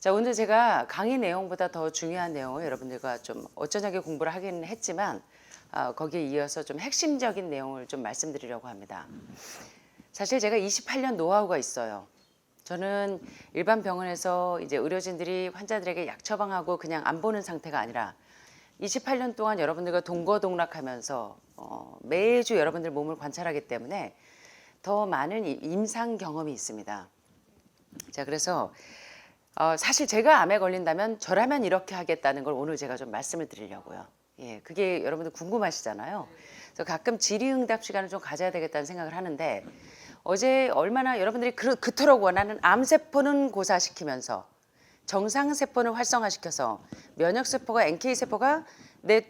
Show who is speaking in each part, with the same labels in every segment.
Speaker 1: 자, 오늘 제가 강의 내용보다 더 중요한 내용을 여러분들과 좀 어쩌냐게 공부를 하기는 했지만 어, 거기에 이어서 좀 핵심적인 내용을 좀 말씀드리려고 합니다. 사실 제가 28년 노하우가 있어요. 저는 일반 병원에서 이제 의료진들이 환자들에게 약 처방하고 그냥 안 보는 상태가 아니라 28년 동안 여러분들과 동거동락하면서 어, 매주 여러분들 몸을 관찰하기 때문에 더 많은 이- 임상 경험이 있습니다. 자, 그래서 어, 사실 제가 암에 걸린다면 저라면 이렇게 하겠다는 걸 오늘 제가 좀 말씀을 드리려고요. 예, 그게 여러분들 궁금하시잖아요. 그래서 가끔 질의응답 시간을 좀 가져야 되겠다는 생각을 하는데 어제 얼마나 여러분들이 그, 그토록 원하는 암세포는 고사시키면서 정상세포는 활성화시켜서 면역세포가 NK세포가 내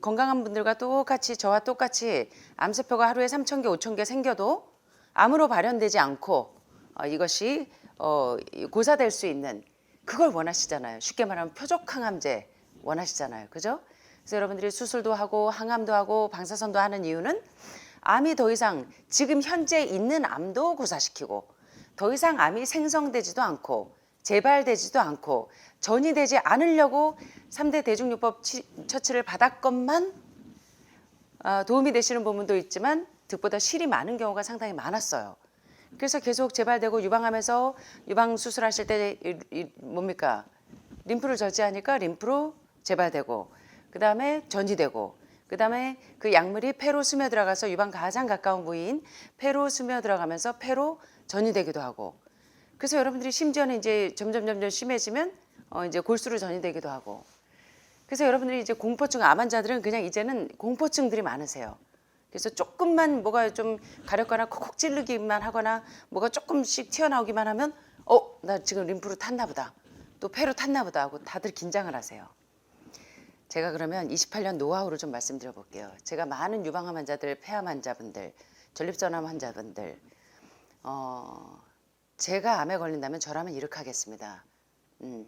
Speaker 1: 건강한 분들과 똑같이 저와 똑같이 암세포가 하루에 3천 개, 5천 개 생겨도 암으로 발현되지 않고 어, 이것이 어, 이 고사될 수 있는 그걸 원하시잖아요. 쉽게 말하면 표적항암제 원하시잖아요. 그죠? 그래서 여러분들이 수술도 하고 항암도 하고 방사선도 하는 이유는 암이 더 이상 지금 현재 있는 암도 고사시키고 더 이상 암이 생성되지도 않고 재발되지도 않고 전이 되지 않으려고 3대 대중요법 치- 처치를 받았건만 아, 도움이 되시는 부분도 있지만 득보다 실이 많은 경우가 상당히 많았어요. 그래서 계속 재발되고 유방암에서 유방 수술하실 때 뭡니까 림프를 저지하니까 림프로 재발되고 그 다음에 전이되고 그 다음에 그 약물이 폐로 스며 들어가서 유방 가장 가까운 부위인 폐로 스며 들어가면서 폐로 전이 되기도 하고 그래서 여러분들이 심지어는 이제 점점 점점 심해지면 어 이제 골수로 전이 되기도 하고 그래서 여러분들이 이제 공포증 암 환자들은 그냥 이제는 공포증들이 많으세요. 그래서 조금만 뭐가 좀 가렵거나 콕콕 찌르기만 하거나 뭐가 조금씩 튀어나오기만 하면 어, 나 지금 림프로 탔나 보다. 또 폐로 탔나 보다 하고 다들 긴장을 하세요. 제가 그러면 28년 노하우를 좀 말씀드려 볼게요. 제가 많은 유방암 환자들, 폐암 환자분들, 전립선암 환자분들 어, 제가 암에 걸린다면 저라면 이렇게 하겠습니다. 음.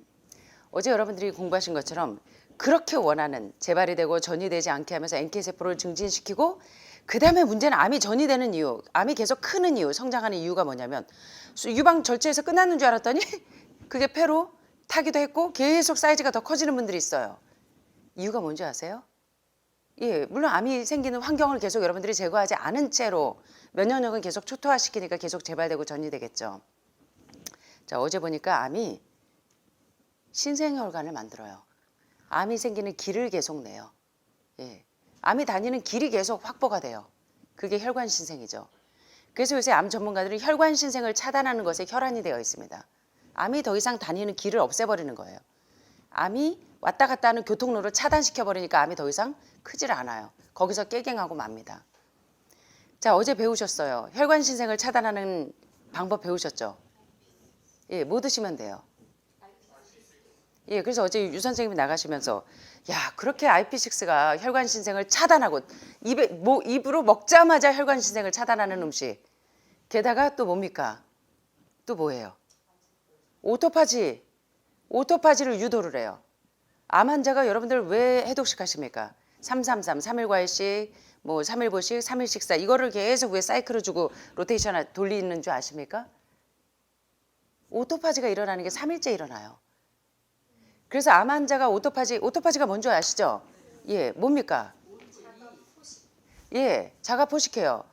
Speaker 1: 어제 여러분들이 공부하신 것처럼 그렇게 원하는 재발이 되고 전이 되지 않게 하면서 NK 세포를 증진시키고 그 다음에 문제는 암이 전이 되는 이유, 암이 계속 크는 이유, 성장하는 이유가 뭐냐면 수- 유방 절제에서 끝났는 줄 알았더니 그게 폐로 타기도 했고 계속 사이즈가 더 커지는 분들이 있어요. 이유가 뭔지 아세요? 예, 물론 암이 생기는 환경을 계속 여러분들이 제거하지 않은 채로 면역력은 계속 초토화시키니까 계속 재발되고 전이 되겠죠. 자, 어제 보니까 암이 신생혈관을 만들어요. 암이 생기는 길을 계속 내요. 예. 암이 다니는 길이 계속 확보가 돼요. 그게 혈관 신생이죠. 그래서 요새 암 전문가들이 혈관 신생을 차단하는 것에 혈안이 되어 있습니다. 암이 더 이상 다니는 길을 없애버리는 거예요. 암이 왔다 갔다 하는 교통로를 차단시켜 버리니까 암이 더 이상 크질 않아요. 거기서 깨갱하고 맙니다. 자, 어제 배우셨어요. 혈관 신생을 차단하는 방법 배우셨죠? 예, 뭐 드시면 돼요? 예, 그래서 어제 유 선생님이 나가시면서 야 그렇게 IP6가 혈관 신생을 차단하고 입에 뭐 입으로 먹자마자 혈관 신생을 차단하는 음식 게다가 또 뭡니까? 또 뭐예요? 오토파지 오토파지를 유도를 해요. 암 환자가 여러분들 왜 해독식 하십니까? 333, 3일 과일식, 뭐 3일 보식, 3일 식사 이거를 계속 왜 사이클을 주고 로테이션 돌리는 줄 아십니까? 오토파지가 일어나는 게 3일째 일어나요. 그래서 암 환자가 오토파지, 오토파지가 뭔지 아시죠? 예, 뭡니까? 예, 자가 포식해요.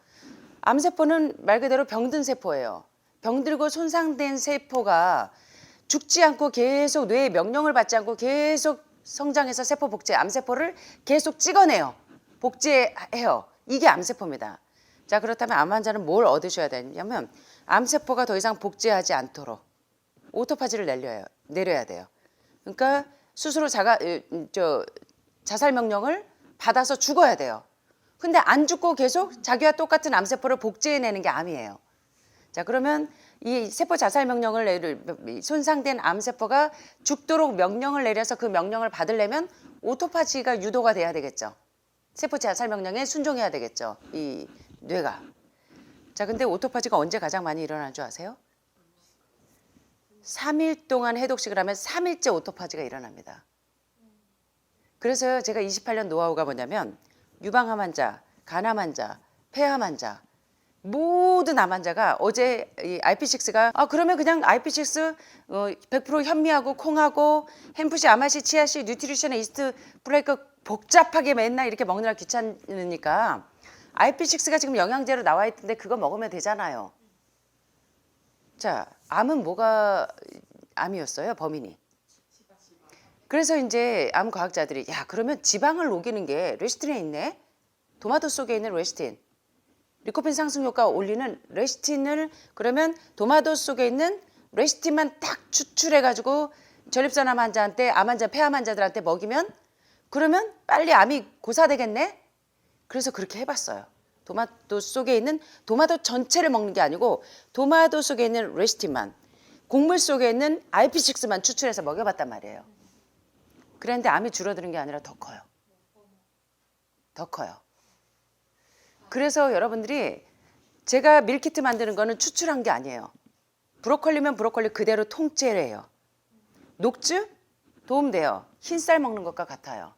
Speaker 1: 암세포는 말 그대로 병든 세포예요. 병들고 손상된 세포가 죽지 않고 계속 뇌의 명령을 받지 않고 계속 성장해서 세포 복제, 암세포를 계속 찍어내요. 복제해요. 이게 암세포입니다. 자, 그렇다면 암 환자는 뭘 얻으셔야 되냐면 암세포가 더 이상 복제하지 않도록 오토파지를 내려야, 내려야 돼요. 그러니까 스스로 자가 으, 음, 저 자살 명령을 받아서 죽어야 돼요. 근데 안 죽고 계속 자기와 똑같은 암세포를 복제해내는 게 암이에요. 자 그러면 이 세포 자살 명령을 내릴 이 손상된 암 세포가 죽도록 명령을 내려서 그 명령을 받으려면 오토파지가 유도가 돼야 되겠죠. 세포 자살 명령에 순종해야 되겠죠. 이 뇌가. 자 근데 오토파지가 언제 가장 많이 일어나는 줄 아세요? 3일 동안 해독식을 하면 3일째 오토파지가 일어납니다. 그래서 제가 28년 노하우가 뭐냐면 유방암 환자, 간암 환자, 폐암 환자 모든 암 환자가 어제 이 IP6가 아 그러면 그냥 IP6 어, 100% 현미하고 콩하고 햄프시, 아마시, 치아시, 뉴트리션, 이스트, 블레이크 복잡하게 맨날 이렇게 먹느라 귀찮으니까 IP6가 지금 영양제로 나와 있던데 그거 먹으면 되잖아요. 자, 암은 뭐가 암이었어요? 범인이. 그래서 이제 암 과학자들이 야 그러면 지방을 녹이는 게 레시틴에 있네. 도마토 속에 있는 레시틴. 리코펜 상승 효과 올리는 레시틴을 그러면 도마토 속에 있는 레시틴만 딱 추출해 가지고 전립선암 환자한테 암 환자 폐암 환자들한테 먹이면 그러면 빨리 암이 고사되겠네. 그래서 그렇게 해봤어요. 도마토 속에 있는 도마토 전체를 먹는 게 아니고 도마토 속에 있는 레시틴만 곡물 속에 있는 IP6만 추출해서 먹여봤단 말이에요. 그런데 암이 줄어드는 게 아니라 더 커요. 더 커요. 그래서 여러분들이 제가 밀키트 만드는 거는 추출한 게 아니에요. 브로콜리면 브로콜리 그대로 통째로 해요. 녹즙 도움돼요. 흰쌀 먹는 것과 같아요.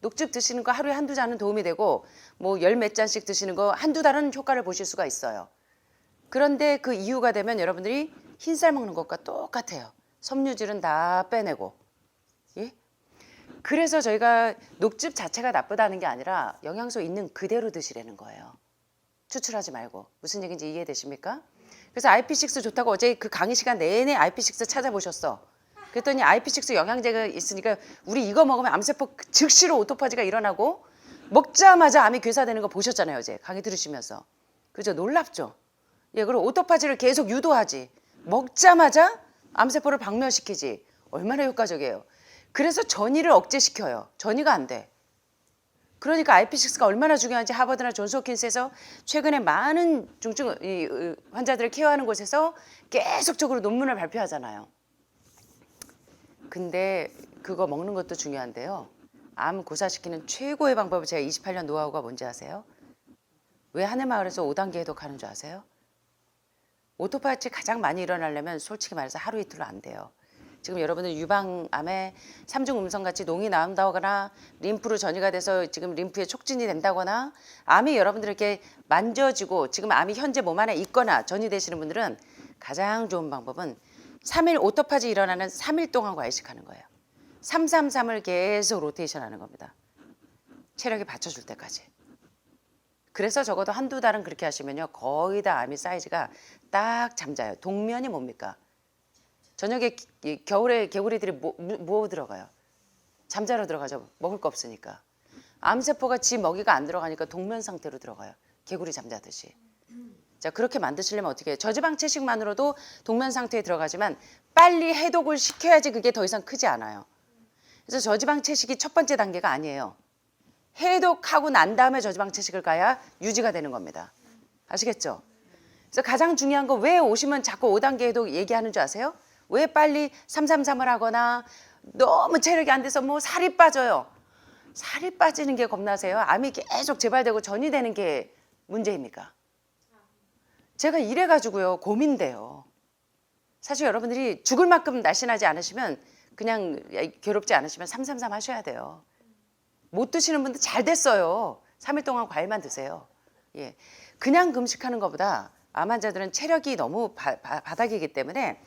Speaker 1: 녹즙 드시는 거 하루에 한두 잔은 도움이 되고 뭐 열 몇 잔씩 드시는 거 한두 달은 효과를 보실 수가 있어요. 그런데 그 이유가 되면 여러분들이 흰쌀 먹는 것과 똑같아요. 섬유질은 다 빼내고. 예? 그래서 저희가 녹즙 자체가 나쁘다는 게 아니라 영양소 있는 그대로 드시라는 거예요. 추출하지 말고. 무슨 얘기인지 이해되십니까? 그래서 IP6 좋다고 어제 그 강의 시간 내내 IP6 찾아보셨어. 그랬더니 IP6 영양제가 있으니까 우리 이거 먹으면 암세포 즉시로 오토파지가 일어나고 먹자마자 암이 괴사되는 거 보셨잖아요 어제 강의 들으시면서 그죠 놀랍죠 예 그리고 오토파지를 계속 유도하지 먹자마자 암세포를 박멸시키지 얼마나 효과적이에요 그래서 전이를 억제시켜요 전이가 안 돼 그러니까 IP6가 얼마나 중요한지 하버드나 존스홉킨스에서 최근에 많은 중증 환자들을 케어하는 곳에서 계속적으로 논문을 발표하잖아요. 근데 그거 먹는 것도 중요한데요. 암 고사시키는 최고의 방법을 제가 28년 노하우가 뭔지 아세요? 왜 하늘마을에서 5단계 해독하는 줄 아세요? 오토파치 가장 많이 일어나려면 솔직히 말해서 하루 이틀로 안 돼요. 지금 여러분들 유방암에 삼중 음성같이 농이 나온다거나 림프로 전이가 돼서 지금 림프에 촉진이 된다거나 암이 여러분들에게 만져지고 지금 암이 현재 몸 안에 있거나 전이되시는 분들은 가장 좋은 방법은 3일 오토파지 일어나는 3일 동안 과일식하는 거예요. 333을 계속 로테이션 하는 겁니다. 체력이 받쳐줄 때까지. 그래서 적어도 한두 달은 그렇게 하시면요. 거의 다 암이 사이즈가 딱 잠자요. 동면이 뭡니까? 저녁에 겨울에 개구리들이 뭐, 뭐- 뭐 들어가요? 잠자러 들어가죠. 먹을 거 없으니까. 암세포가 지 먹이가 안 들어가니까 동면 상태로 들어가요. 개구리 잠자듯이. 자 그렇게 만드시려면 어떻게 해요? 저지방 채식만으로도 동면 상태에 들어가지만 빨리 해독을 시켜야지 그게 더 이상 크지 않아요. 그래서 저지방 채식이 첫 번째 단계가 아니에요. 해독하고 난 다음에 저지방 채식을 가야 유지가 되는 겁니다. 아시겠죠? 그래서 가장 중요한 거 왜 오시면 자꾸 5단계 해독 얘기하는 줄 아세요? 왜 빨리 333을 하거나 너무 체력이 안 돼서 뭐 살이 빠져요. 살이 빠지는 게 겁나세요? 암이 계속 재발되고 전이 되는 게 문제입니까? 제가 이래가지고요 고민돼요. 사실 여러분들이 죽을 만큼 날씬하지 않으시면 그냥 괴롭지 않으시면 333 하셔야 돼요. 못 드시는 분들 잘 됐어요. 3일 동안 과일만 드세요. 예. 그냥 금식하는 것보다 암 환자들은 체력이 너무 바, 닥이기 때문에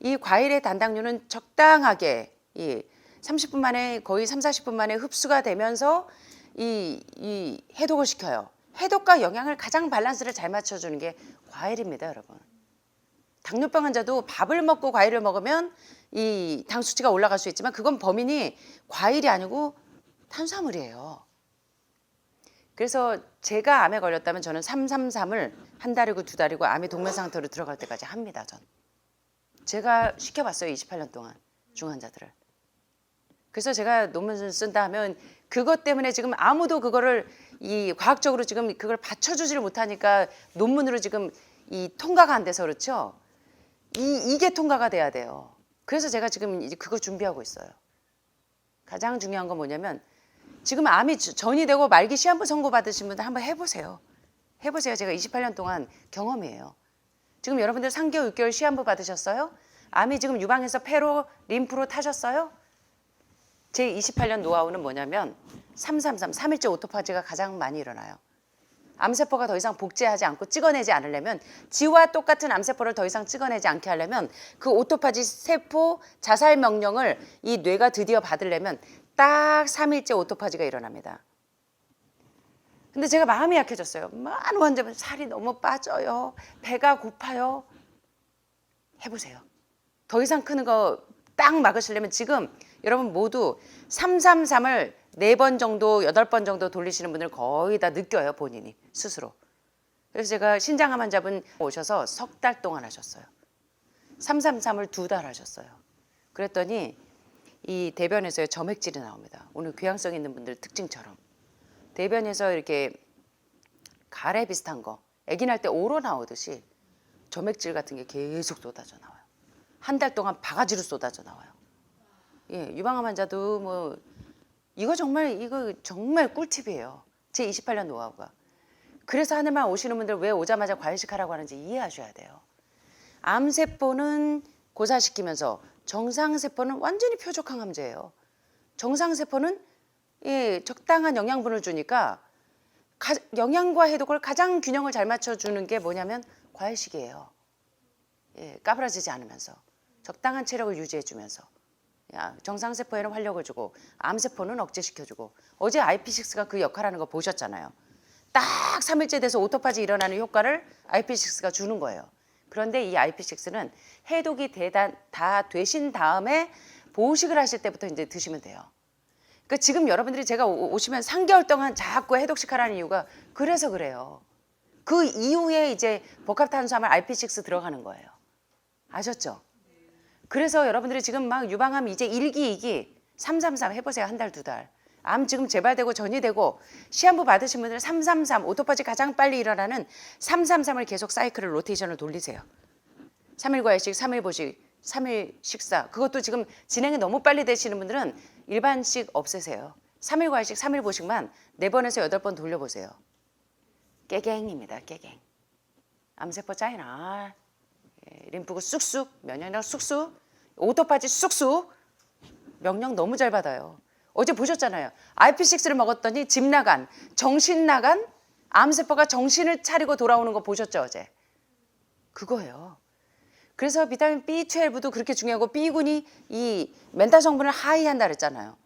Speaker 1: 이 과일의 단당류는 적당하게 이 30분 만에 거의 3, 40분 만에 흡수가 되면서 이, 이 해독을 시켜요. 해독과 영양을 가장 밸런스를 잘 맞춰주는 게 과일입니다, 여러분. 당뇨병 환자도 밥을 먹고 과일을 먹으면 이 당 수치가 올라갈 수 있지만 그건 범인이 과일이 아니고 탄수화물이에요. 그래서 제가 암에 걸렸다면 저는 333을 한 달이고 두 달이고 암이 동면 상태로 들어갈 때까지 합니다, 전. 제가 시켜봤어요, 28년 동안 중환자들을. 그래서 제가 논문을 쓴다 하면 그것 때문에 지금 아무도 그거를 이 과학적으로 지금 그걸 받쳐주지를 못하니까 논문으로 지금 이 통과가 안 돼서 그렇죠. 이 이게 통과가 돼야 돼요. 그래서 제가 지금 이제 그거 준비하고 있어요. 가장 중요한 건 뭐냐면 지금 암이 주- 전이 되고 말기 시한부 선고 받으신 분들 한번 해보세요. 해보세요. 제가 28년 동안 경험이에요. 지금 여러분들 3개월, 6개월 시한부 받으셨어요? 암이 지금 유방에서 폐로, 림프로 타셨어요? 제 28년 노하우는 뭐냐면 333, 3일째 오토파지가 가장 많이 일어나요. 암세포가 더 이상 복제하지 않고 찍어내지 않으려면 지와 똑같은 암세포를 더 이상 찍어내지 않게 하려면 그 오토파지 세포 자살 명령을 이 뇌가 드디어 받으려면 딱 3일째 오토파지가 일어납니다. 근데 제가 마음이 약해졌어요. 많은 환자분 살이 너무 빠져요. 배가 고파요. 해보세요. 더 이상 크는 거 딱 막으시려면 지금 여러분 모두 333을 네번 정도, 여덟 번 정도 돌리시는 분들 거의 다 느껴요, 본인이 스스로. 그래서 제가 신장암 환자분 오셔서 석 달 동안 하셨어요. 333을 두 달 하셨어요. 그랬더니 이 대변에서 점액질이 나옵니다. 오늘 귀향성 있는 분들 특징처럼. 대변에서 이렇게 가래 비슷한 거, 애기 날 때 오로 나오듯이 점액질 같은 게 계속 쏟아져 나와요. 한 달 동안 바가지로 쏟아져 나와요. 예, 유방암 환자도 뭐 이거 정말 이거 정말 꿀팁이에요. 제 28년 노하우가. 그래서 하늘만 오시는 분들 왜 오자마자 과일식 하라고 하는지 이해하셔야 돼요. 암 세포는 고사시키면서 정상 세포는 완전히 표적 항암제예요. 정상 세포는 예, 적당한 영양분을 주니까 가, 영양과 해독을 가장 균형을 잘 맞춰주는 게 뭐냐면 과일식이에요. 예, 까부라지지 않으면서 적당한 체력을 유지해주면서 야, 정상세포에는 활력을 주고 암세포는 억제시켜주고 어제 IP6가 그 역할하는 거 보셨잖아요. 딱 3일째 돼서 오토파지 일어나는 효과를 IP6가 주는 거예요. 그런데 이 IP6는 해독이 대단, 다 되신 다음에 보식을 하실 때부터 이제 드시면 돼요. 그러니까 지금 여러분들이 제가 오- 오시면 3개월 동안 자꾸 해독식 하라는 이유가 그래서 그래요. 그 이후에 이제 복합탄수화물 RP6 들어가는 거예요. 아셨죠? 그래서 여러분들이 지금 막 유방암 이제 1기, 2기, 333 해보세요. 한 달, 두 달. 암 지금 재발되고 전이 되고 시한부 받으신 분들은 333 오토파지 가장 빨리 일어나는 333을 계속 사이클을 로테이션을 돌리세요. 3일 과일식, 3일 보식, 3일 식사. 그것도 지금 진행이 너무 빨리 되시는 분들은 일반식 없애세요. 3일 과일식, 3일 보식만 4번에서 8번 돌려보세요. 깨갱입니다. 깨갱. 암세포 짜이나. 예, 림프구 쑥쑥, 면역력 쑥쑥, 오토파지 쑥쑥. 명령 너무 잘 받아요. 어제 보셨잖아요. IP6를 먹었더니 집 나간, 정신 나간 암세포가 정신을 차리고 돌아오는 거 보셨죠, 어제? 그거예요. 그래서 비타민 B12도 그렇게 중요하고 B군이 이 멘탈 성분을 하이한다 그랬잖아요.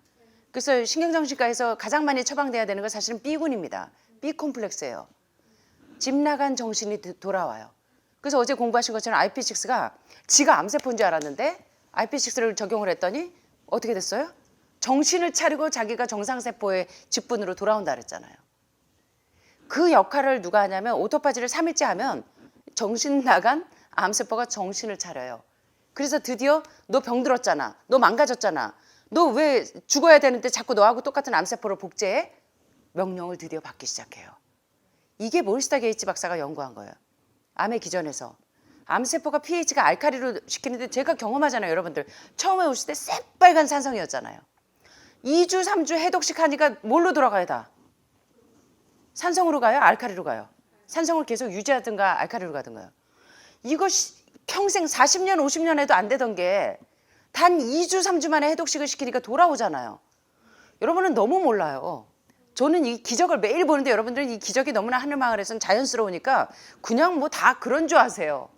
Speaker 1: 그래서 신경정신과에서 가장 많이 처방돼야 되는 건 사실은 B군입니다. B 콤플렉스예요. 집 나간 정신이 드- 돌아와요. 그래서 어제 공부하신 것처럼 IP6가 지가 암세포인 줄 알았는데 IP6를 적용을 했더니 어떻게 됐어요? 정신을 차리고 자기가 정상세포의 직분으로 돌아온다 그랬잖아요. 그 역할을 누가 하냐면 오토파지를 3일째 하면 정신 나간 암세포가 정신을 차려요. 그래서 드디어 너 병들었잖아. 너 망가졌잖아. 너 왜 죽어야 되는데 자꾸 너하고 똑같은 암세포를 복제해? 명령을 드디어 받기 시작해요. 이게 몰스타 게이츠 박사가 연구한 거예요. 암의 기전에서. 암세포가 pH가 알카리로 시키는데 제가 경험하잖아요, 여러분들. 처음에 오실 때 새빨간 산성이었잖아요. 2주, 3주 해독식 하니까 뭘로 돌아가야 다? 산성으로 가요? 알카리로 가요? 산성을 계속 유지하든가 알카리로 가든가요? 시- 평생 40년, 50년 해도 안 되던 게 단 2주, 3주 만에 해독식을 시키니까 돌아오잖아요. 여러분은 너무 몰라요. 저는 이 기적을 매일 보는데 여러분들은 이 기적이 너무나 하늘마을에서는 자연스러우니까 그냥 뭐 다 그런 줄 아세요.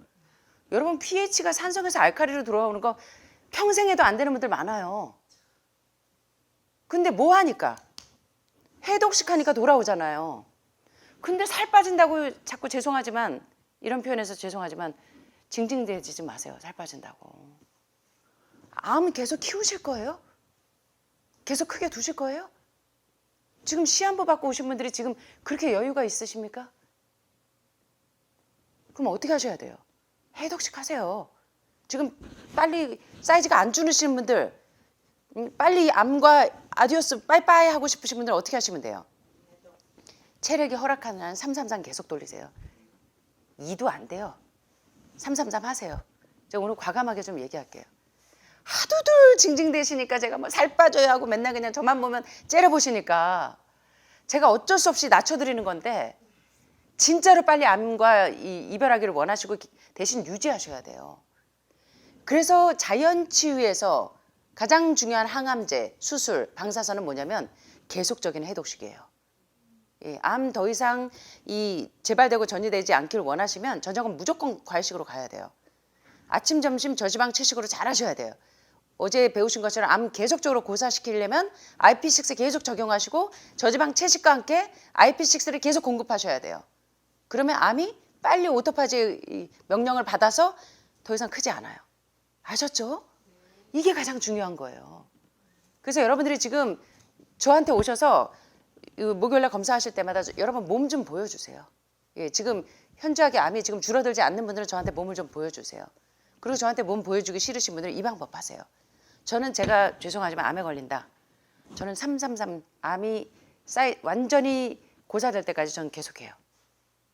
Speaker 1: 여러분 pH가 산성에서 알카리로 돌아오는 거 평생 해도 안 되는 분들 많아요. 근데 뭐 하니까? 해독식 하니까 돌아오잖아요. 근데 살 빠진다고 자꾸 죄송하지만 이런 표현에서 죄송하지만 징징대지 마세요. 살 빠진다고. 암 계속 키우실 거예요? 계속 크게 두실 거예요? 지금 시한부 받고 오신 분들이 지금 그렇게 여유가 있으십니까? 그럼 어떻게 하셔야 돼요? 해독식 하세요. 지금 빨리 사이즈가 안 주시는 분들, 음, 빨리 암과 아디오스 빠이빠이 하고 싶으신 분들 어떻게 하시면 돼요? 체력이 허락하는 한333 계속 돌리세요. 2도 안 돼요. 333 하세요. 제가 오늘 과감하게 좀 얘기할게요. 하두들 징징대시니까 제가 뭐 살 빠져야 하고 맨날 그냥 저만 보면 째려보시니까 제가 어쩔 수 없이 낮춰드리는 건데 진짜로 빨리 암과 이, 이별하기를 원하시고 기- 대신 유지하셔야 돼요. 그래서 자연 치유에서 가장 중요한 항암제, 수술, 방사선은 뭐냐면 계속적인 해독식이에요. 예, 암 더 이상 이 재발되고 전이되지 않기를 원하시면 저녁은 무조건 과일식으로 가야 돼요. 아침, 점심 저지방 채식으로 잘 하셔야 돼요. 어제 배우신 것처럼 암 계속적으로 고사시키려면 IP6 계속 적용하시고 저지방 채식과 함께 IP6를 계속 공급하셔야 돼요. 그러면 암이 빨리 오토파지 이 명령을 받아서 더 이상 크지 않아요. 아셨죠? 이게 가장 중요한 거예요. 그래서 여러분들이 지금 저한테 오셔서 이 목요일날 검사하실 때마다 저- 여러분 몸 좀 보여주세요. 예, 지금 현저하게 암이 지금 줄어들지 않는 분들은 저한테 몸을 좀 보여주세요. 그리고 저한테 몸 보여주기 싫으신 분들은 이 방법 하세요. 저는 제가 죄송하지만 암에 걸린다. 저는 333 암이 쌓이 완전히 고사될 때까지 저는 계속해요.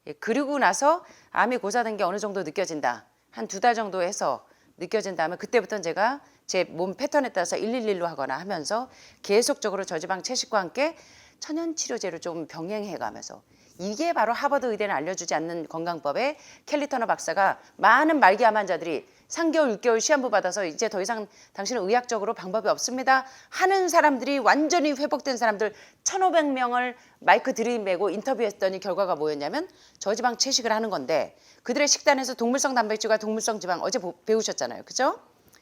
Speaker 1: 예, 그리고 나서 암이 고사된 게 어느 정도 느껴진다. 한 두 달 정도 해서 느껴진 다음에 그때부터는 제가 제 몸 패턴에 따라서 111로 하거나 하면서 계속적으로 저지방 채식과 함께 천연 치료제를 좀 병행해 가면서 이게 바로 하버드 의대는 알려주지 않는 건강법에 켈리 터너 박사가 많은 말기 암 환자들이 3개월, 6개월 시한부 받아서 이제 더 이상 당신은 의학적으로 방법이 없습니다 하는 사람들이 완전히 회복된 사람들 1,500명을 마이크 들이매고 인터뷰했더니 결과가 뭐였냐면 저지방 채식을 하는 건데 그들의 식단에서 동물성 단백질과 동물성 지방 어제 보- 배우셨잖아요. 그죠?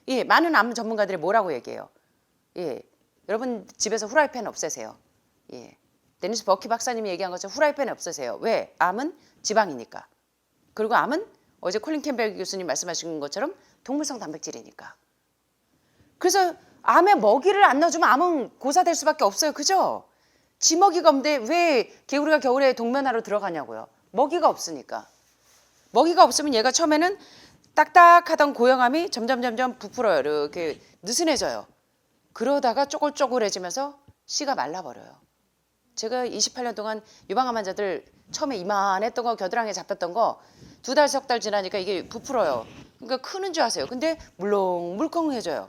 Speaker 1: 예, 많은 암 전문가들이 뭐라고 얘기해요? 예, 여러분 집에서 후라이팬 없애세요. 예, 데니스 버키 박사님이 얘기한 것처럼 후라이팬 없애세요. 왜? 암은 지방이니까. 그리고 암은 어제 콜린 캠벨 교수님 말씀하신 것처럼 동물성 단백질이니까. 그래서 암에 먹이를 안 넣어주면 암은 고사될 수밖에 없어요. 그죠? 지먹이가 없는데 왜 개구리가 겨울에 동면하러 들어가냐고요. 먹이가 없으니까. 먹이가 없으면 얘가 처음에는 딱딱하던 고형암이 점점 점점 부풀어요. 이렇게 느슨해져요. 그러다가 쪼글쪼글해지면서 씨가 말라버려요. 제가 28년 동안 유방암 환자들 처음에 이만했던 거 겨드랑이에 잡혔던 거 두 달 석 달 지나니까 이게 부풀어요. 그러니까 크는 줄 아세요. 근데 물렁물컹해져요.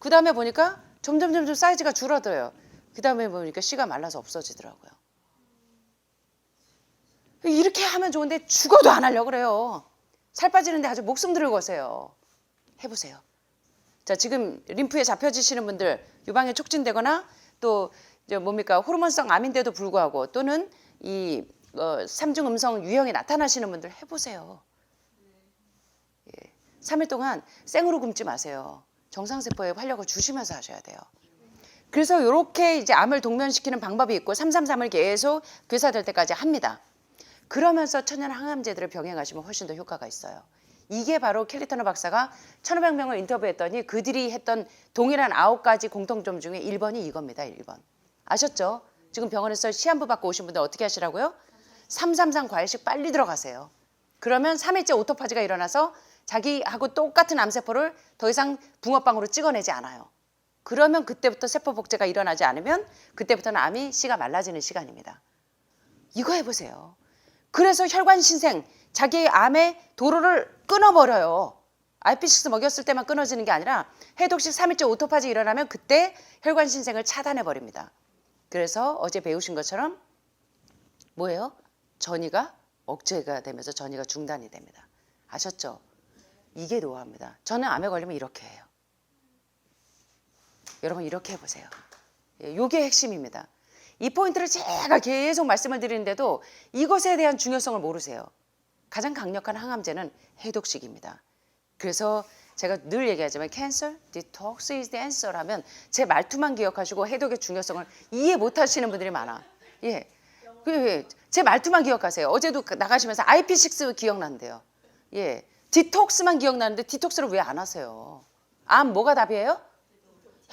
Speaker 1: 그 다음에 보니까 점점 점점 사이즈가 줄어들어요. 그 다음에 보니까 씨가 말라서 없어지더라고요. 이렇게 하면 좋은데 죽어도 안 하려고 그래요. 살 빠지는데 아주 목숨 들고 거세요. 해보세요. 자 지금 림프에 잡혀지시는 분들 유방에 촉진되거나 또 이제 뭡니까 호르몬성 암인데도 불구하고 또는 이 어, 삼중 음성 유형이 나타나시는 분들 해보세요. 예. 3일 동안 생으로 굶지 마세요. 정상세포에 활력을 주시면서 하셔야 돼요. 그래서 이렇게 이제 암을 동면시키는 방법이 있고 333을 계속 괴사될 때까지 합니다. 그러면서 천연 항암제들을 병행하시면 훨씬 더 효과가 있어요. 이게 바로 켈리터너 박사가 1,500명을 인터뷰했더니 그들이 했던 동일한 아홉 가지 공통점 중에 1번이 이겁니다. 1번. 아셨죠? 지금 병원에서 시한부 받고 오신 분들 어떻게 하시라고요? 333 과일식 빨리 들어가세요. 그러면 3일째 오토파지가 일어나서 자기하고 똑같은 암세포를 더 이상 붕어빵으로 찍어내지 않아요. 그러면 그때부터 세포 복제가 일어나지 않으면 그때부터는 암이 씨가 말라지는 시간입니다. 이거 해보세요. 그래서 혈관 신생 자기의 암의 도로를 끊어버려요. IP6 먹였을 때만 끊어지는 게 아니라 해독식 3일째 오토파지 일어나면 그때 혈관 신생을 차단해 버립니다. 그래서 어제 배우신 것처럼 뭐예요? 전이가 억제가 되면서 전이가 중단이 됩니다. 아셨죠? 이게 노하우입니다. 저는 암에 걸리면 이렇게 해요. 여러분 이렇게 해보세요. 예, 요게 핵심입니다. 이 포인트를 제가 계속 말씀을 드리는데도 이것에 대한 중요성을 모르세요. 가장 강력한 항암제는 해독식입니다. 그래서 제가 늘 얘기하지만 cancer, detox is the answer 하면 제 말투만 기억하시고 해독의 중요성을 이해 못 하시는 분들이 많아. 예. 그, 제 말투만 기억하세요. 어제도 그 나가시면서 IP6 기억난대요. 예. 디톡스만 기억나는데 디톡스를 왜 안 하세요? 암 뭐가 답이에요?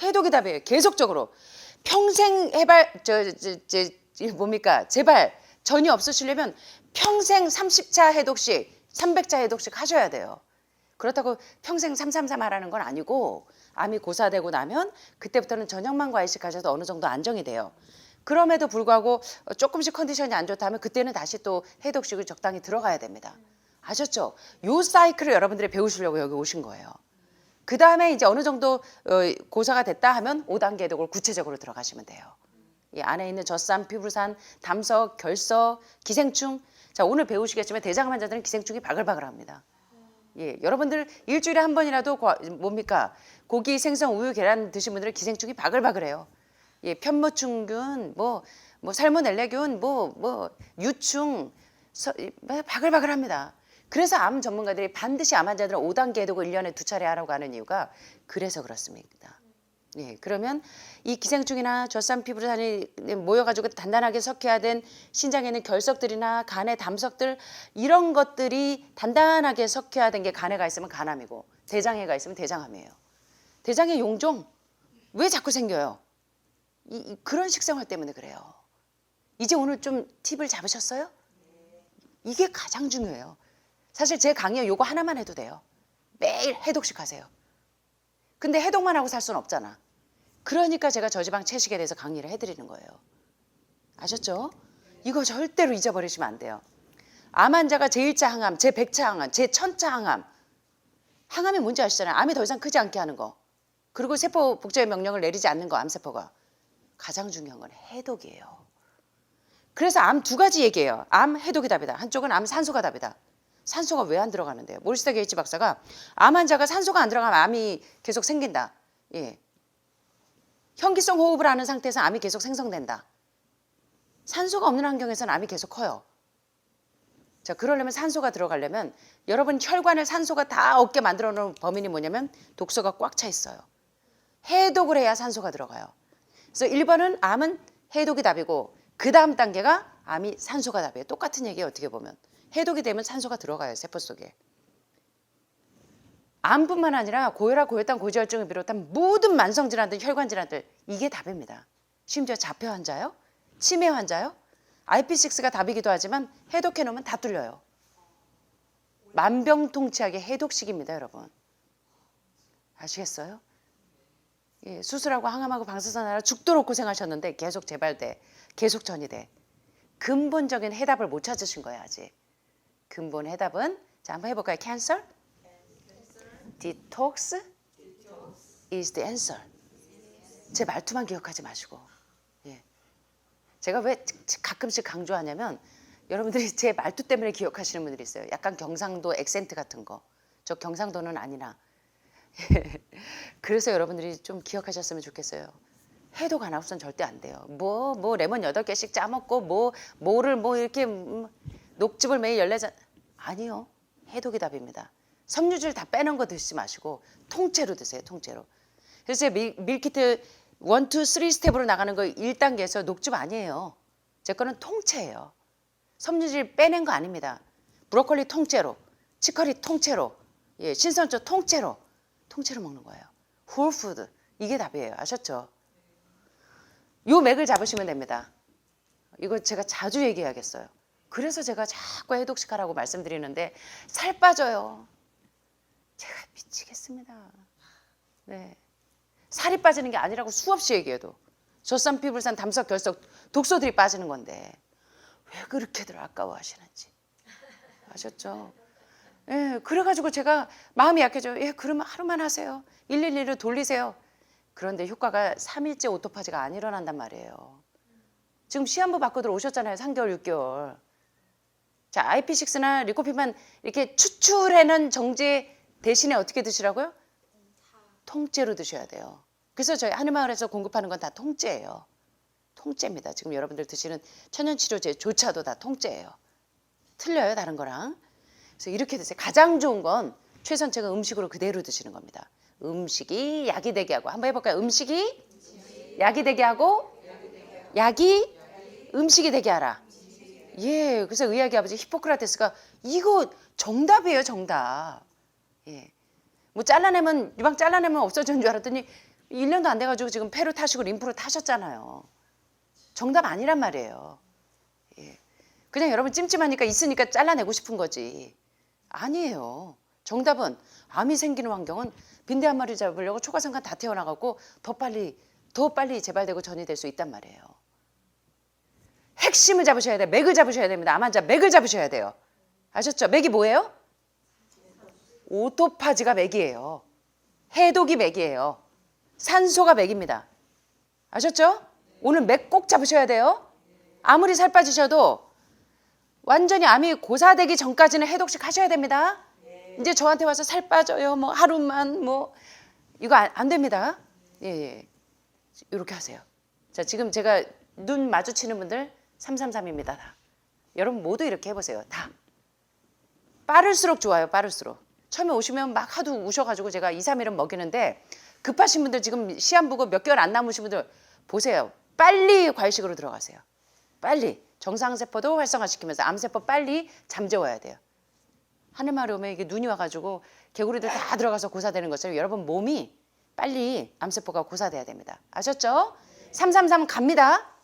Speaker 1: 해독이 답이에요. 계속적으로 평생 해발 저저 뭡니까 제발 전이 없으시려면 평생 30차 해독식, 300차 해독식 하셔야 돼요. 그렇다고 평생 333 하라는 건 아니고 암이 고사되고 나면 그때부터는 저녁만 과일식 하셔도 어느 정도 안정이 돼요. 그럼에도 불구하고 조금씩 컨디션이 안 좋다면 그때는 다시 또 해독식을 적당히 들어가야 됩니다. 아셨죠? 요 사이클을 여러분들이 배우시려고 여기 오신 거예요. 그 다음에 이제 어느 정도 어, 고사가 됐다 하면 5단계 해독을 구체적으로 들어가시면 돼요. 이 안에 있는 젖산, 피부산, 담석, 결석, 기생충. 자 오늘 배우시겠지만 대장암 환자들은 기생충이 바글바글합니다. 예, 여러분들 일주일에 한 번이라도 과- 뭡니까? 고기, 생선, 우유, 계란 드신 분들은 기생충이 바글바글해요. 예, 편모충균, 뭐, 뭐 살모넬레균, 뭐, 뭐 유충, 서, 바글바글합니다. 그래서 암 전문가들이 반드시 암 환자들은 5단계 해독을 1년에 두 차례 하라고 하는 이유가 그래서 그렇습니다. 예, 그러면 이 기생충이나 젖산 피부산이 모여가지고 단단하게 섞여야 된 신장에 있는 결석들이나 간의 담석들 이런 것들이 단단하게 섞여야 된게 간에가 있으면 간암이고 대장에가 있으면 대장암이에요. 대장의 용종 왜 자꾸 생겨요? 이, 이- 그런 식생활 때문에 그래요. 이제 오늘 좀 팁을 잡으셨어요? 이게 가장 중요해요. 사실 제 강의 요거 하나만 해도 돼요. 매일 해독식 하세요. 근데 해독만 하고 살 수는 없잖아. 그러니까 제가 저지방 채식에 대해서 강의를 해드리는 거예요. 아셨죠? 이거 절대로 잊어버리시면 안 돼요. 암 환자가 제1차 항암, 제100차 항암, 제1000차 항암. 항암이 뭔지 아시잖아요. 암이 더 이상 크지 않게 하는 거. 그리고 세포 복제의 명령을 내리지 않는 거, 암세포가. 가장 중요한 건 해독이에요. 그래서 암 두 가지 얘기예요. 암 해독이 답이다. 한쪽은 암 산소가 답이다. 산소가 왜 안 들어가는데요? 모리스타 게이츠 박사가 암 환자가 산소가 안 들어가면 암이 계속 생긴다. 예. 현기성 호흡을 하는 상태에서 암이 계속 생성된다. 산소가 없는 환경에서는 암이 계속 커요. 자, 그러려면 산소가 들어가려면 여러분 혈관을 산소가 다 얻게 만들어 놓은 범인이 뭐냐면 독소가 꽉 차 있어요. 해독을 해야 산소가 들어가요. 그래서 1번은 암은 해독이 답이고 그 다음 단계가 암이 산소가 답이에요. 똑같은 얘기예요. 어떻게 보면. 해독이 되면 산소가 들어가요. 세포 속에. 암뿐만 아니라 고혈압, 고혈당, 고지혈증을 비롯한 모든 만성 질환들, 혈관 질환들 이게 답입니다. 심지어 자폐 환자요, 치매 환자요, IP6가 답이기도 하지만 해독해 놓으면 다 뚫려요. 만병통치약의 해독식입니다, 여러분. 아시겠어요? 예, 수술하고 항암하고 방사선하라 죽도록 고생하셨는데 계속 재발돼, 계속 전이돼. 근본적인 해답을 못 찾으신 거예요, 아직. 근본 해답은 자 한번 해볼까요? 캔서? Detox is the answer. 제 말투만 기억하지 마시고. 예. 제가 왜 가끔씩 강조하냐면 여러분들이 제 말투 때문에 기억하시는 분들이 있어요. 약간 경상도 액센트 같은 거. 저 경상도는 아니나. 그래서 여러분들이 좀 기억하셨으면 좋겠어요. 해독 안 하고선 절대 안 돼요. 뭐, 뭐, 레몬 여덟 개씩 짜먹고, 뭐, 뭐를 뭐 이렇게 음, 녹즙을 매일 열네 잔. 아니요. 해독이 답입니다. 섬유질 다 빼는 거 드시지 마시고, 통째로 드세요, 통째로. 그래서 제 밀, 밀키트 원, 투, 쓰리 스텝으로 나가는 거 1단계에서 녹즙 아니에요. 제 거는 통째예요. 섬유질 빼낸 거 아닙니다. 브로콜리 통째로, 치커리 통째로, 예, 신선초 통째로, 통째로 먹는 거예요. 홀푸드 이게 답이에요. 아셨죠? 요 맥을 잡으시면 됩니다. 이거 제가 자주 얘기하겠어요. 그래서 제가 자꾸 해독식하라고 말씀드리는데 살 빠져요. 제가 미치겠습니다. 네. 살이 빠지는 게 아니라고 수없이 얘기해도 젖산 피부산 담석 결석 독소들이 빠지는 건데 왜 그렇게들 아까워하시는지 아셨죠? 예, 그래가지고 제가 마음이 약해져요. 예, 그러면 하루만 하세요. 112로 돌리세요. 그런데 효과가 3일째 오토파지가 안 일어난단 말이에요. 지금 시한부 받고 들어오셨잖아요. 3개월, 6개월. 자, IP6나 리코피만 이렇게 추출해낸 정제 대신에 어떻게 드시라고요? 통째로 드셔야 돼요. 그래서 저희 하늘마을에서 공급하는 건 다 통째예요. 통째입니다. 지금 여러분들 드시는 천연치료제조차도 다 통째예요. 틀려요, 다른 거랑. 그래서 이렇게 드세요. 가장 좋은 건 최선책은 음식으로 그대로 드시는 겁니다. 음식이 약이 되게 하고 한번 해볼까요? 음식이 약이 되게 하고 약이 음식이 되게 하라. 예, 그래서 의학의 아버지 히포크라테스가 이거 정답이에요, 정답. 예, 뭐 잘라내면 유방 잘라내면 없어지는 줄 알았더니 1년도 안 돼 가지고 지금 폐로 타시고 림프로 타셨잖아요. 정답 아니란 말이에요. 예, 그냥 여러분 찜찜하니까 있으니까 잘라내고 싶은 거지. 아니에요. 정답은 암이 생기는 환경은 빈대 한 마리 잡으려고 초과상관 다 태어나가고 더 빨리 더 빨리 재발되고 전이될 수 있단 말이에요. 핵심을 잡으셔야 돼. 맥을 잡으셔야 됩니다. 암 환자 맥을 잡으셔야 돼요. 아셨죠? 맥이 뭐예요? 오토파지가 맥이에요. 해독이 맥이에요. 산소가 맥입니다. 아셨죠? 오늘 맥 꼭 잡으셔야 돼요. 아무리 살 빠지셔도 완전히 암이 고사되기 전까지는 해독식 하셔야 됩니다. 이제 저한테 와서 살 빠져요. 뭐 하루만 뭐 이거 안, 안 됩니다. 예, 예. 이렇게 하세요. 자, 지금 제가 눈 마주치는 분들 333입니다. 다. 여러분 모두 이렇게 해보세요. 다. 빠를수록 좋아요. 빠를수록. 처음에 오시면 막 하도 우셔가지고 제가 2, 3일은 먹이는데 급하신 분들 지금 시험 보고 몇 개월 안 남으신 분들 보세요. 빨리 과일식으로 들어가세요. 빨리 정상세포도 활성화시키면서 암세포 빨리 잠재워야 돼요. 하늘마을에 오면 이게 눈이 와가지고 개구리들 다 들어가서 고사되는 것처럼 여러분 몸이 빨리 암세포가 고사돼야 됩니다. 아셨죠? 333 갑니다.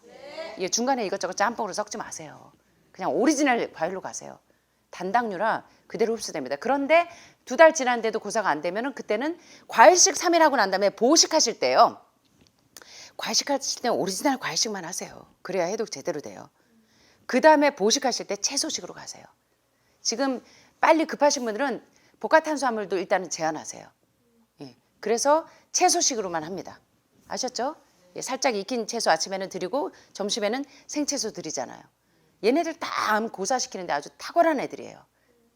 Speaker 1: 예, 중간에 이것저것 짬뽕으로 섞지 마세요. 그냥 오리지널 과일로 가세요. 단당류라 그대로 흡수됩니다. 그런데 두 달 지났는데도 고사가 안 되면은 그때는 과일식 3일 하고 난 다음에 보식하실 때요. 과일식 하실 때 오리지널 과일식만 하세요. 그래야 해독 제대로 돼요. 그 다음에 보식하실 때 채소식으로 가세요. 지금 빨리 급하신 분들은 복합탄수화물도 일단은 제한하세요. 예, 그래서 채소식으로만 합니다. 아셨죠? 예, 살짝 익힌 채소 아침에는 드리고 점심에는 생채소 드리잖아요. 얘네들 다암 고사시키는데 아주 탁월한 애들이에요.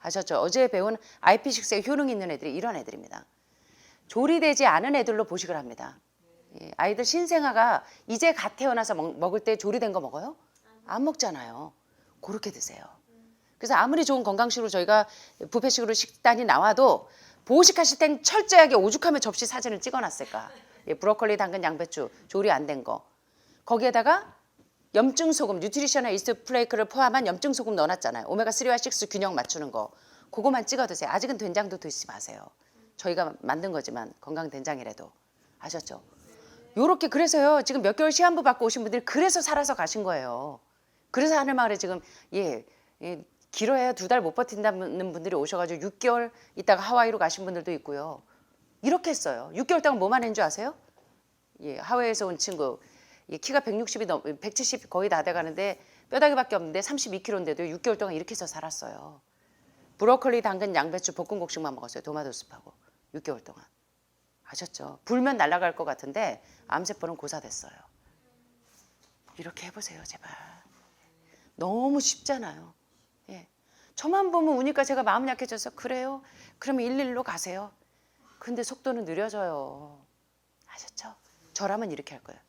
Speaker 1: 아셨죠? 어제 배운 IP6에 효능 있는 애들이 이런 애들입니다. 조리되지 않은 애들로 보식을 합니다. 예, 아이들 신생아가 이제 갓 태어나서 먹, 먹을 때 조리된 거 먹어요? 안 먹잖아요. 그렇게 드세요. 그래서 아무리 좋은 건강식으로 저희가 부페식으로 식단이 나와도 보식하실 땐 철저하게 오죽하면 접시 사진을 찍어놨을까. 예, 브로콜리, 당근, 양배추 조리 안 된 거. 거기에다가 염증 소금, 뉴트리셔널 이스트 플레이크를 포함한 염증 소금 넣어놨잖아요. 오메가 3와 6 균형 맞추는 거. 그거만 찍어 드세요. 아직은 된장도 드시지 마세요. 저희가 만든 거지만 건강 된장이라도 아셨죠? 요렇게 그래서요. 지금 몇 개월 시한부 받고 오신 분들이 그래서 살아서 가신 거예요. 그래서 하늘마을에 지금 예, 예 길어야 두 달 못 버틴다는 분들이 오셔가지고 6개월 있다가 하와이로 가신 분들도 있고요. 이렇게 했어요. 6개월 동안 뭐만 했는 줄 아세요? 예, 하와이에서 온 친구 예, 키가 160이 넘, 170 거의 다 돼가는데 뼈다귀밖에 없는데 32kg인데도 6개월 동안 이렇게 해서 살았어요. 브로콜리, 당근, 양배추, 볶음곡식만 먹었어요. 도마도스하고 6개월 동안. 아셨죠? 불면 날아갈 것 같은데 암세포는 고사됐어요. 이렇게 해보세요, 제발. 너무 쉽잖아요. 예. 저만 보면 우니까 제가 마음 약해져서 그래요. 그러면 11로 가세요. 근데 속도는 느려져요. 아셨죠? 저라면 이렇게 할 거예요.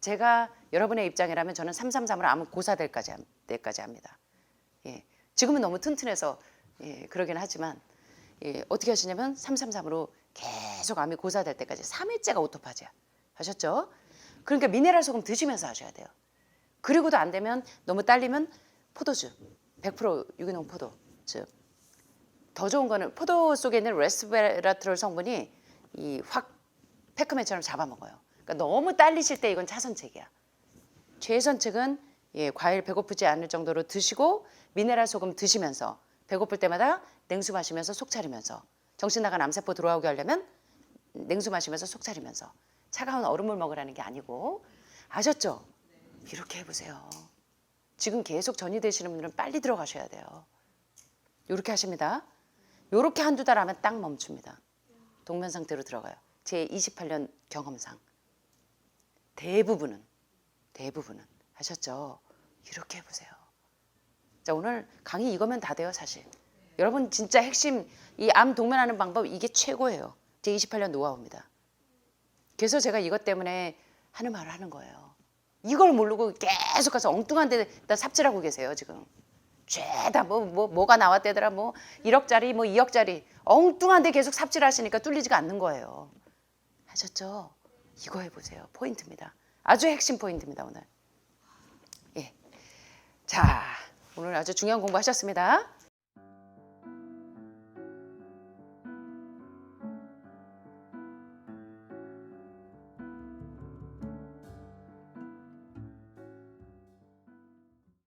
Speaker 1: 제가 여러분의 입장이라면 저는 333으로 암 고사 될까지 함- 때까지 합니다. 예. 지금은 너무 튼튼해서 예, 그러긴 하지만 예, 어떻게 하시냐면 333으로 계속 암이 고사될 때까지 3일째가 오토파지야. 하셨죠? 그러니까 미네랄 소금 드시면서 하셔야 돼요. 그리고도 안 되면 너무 딸리면 포도주 100% 유기농 포도 즉 더 좋은 거는 포도 속에 있는 레스베라트롤 성분이 이확 패크맨처럼 잡아먹어요. 그러니까 너무 딸리실 때 이건 차선책이야. 최선책은 예, 과일 배고프지 않을 정도로 드시고 미네랄 소금 드시면서 배고플 때마다 냉수 마시면서 속 차리면서 정신 나간 암세포 들어오게 하려면 냉수 마시면서 속 차리면서 차가운 얼음물 먹으라는 게 아니고 아셨죠? 이렇게 해보세요. 지금 계속 전이 되시는 분들은 빨리 들어가셔야 돼요. 이렇게 하십니다. 이렇게 한두 달 하면 딱 멈춥니다. 동면 상태로 들어가요. 제 28년 경험상 대부분은 대부분은 하셨죠. 이렇게 해보세요. 자 오늘 강의 이거면 다 돼요 사실. 여러분 진짜 핵심 이 암 동면하는 방법 이게 최고예요. 제 28년 노하우입니다. 그래서 제가 이것 때문에 하는 말을 하는 거예요. 이걸 모르고 계속 가서 엉뚱한 데다 삽질하고 계세요 지금. 죄다 뭐, 뭐 뭐가 나왔대더라 뭐 1억짜리 뭐 2억짜리 엉뚱한 데 계속 삽질하시니까 뚫리지가 않는 거예요. 하셨죠? 이거 해보세요. 포인트입니다. 아주 핵심 포인트입니다 오늘. 예. 자 오늘 아주 중요한 공부하셨습니다.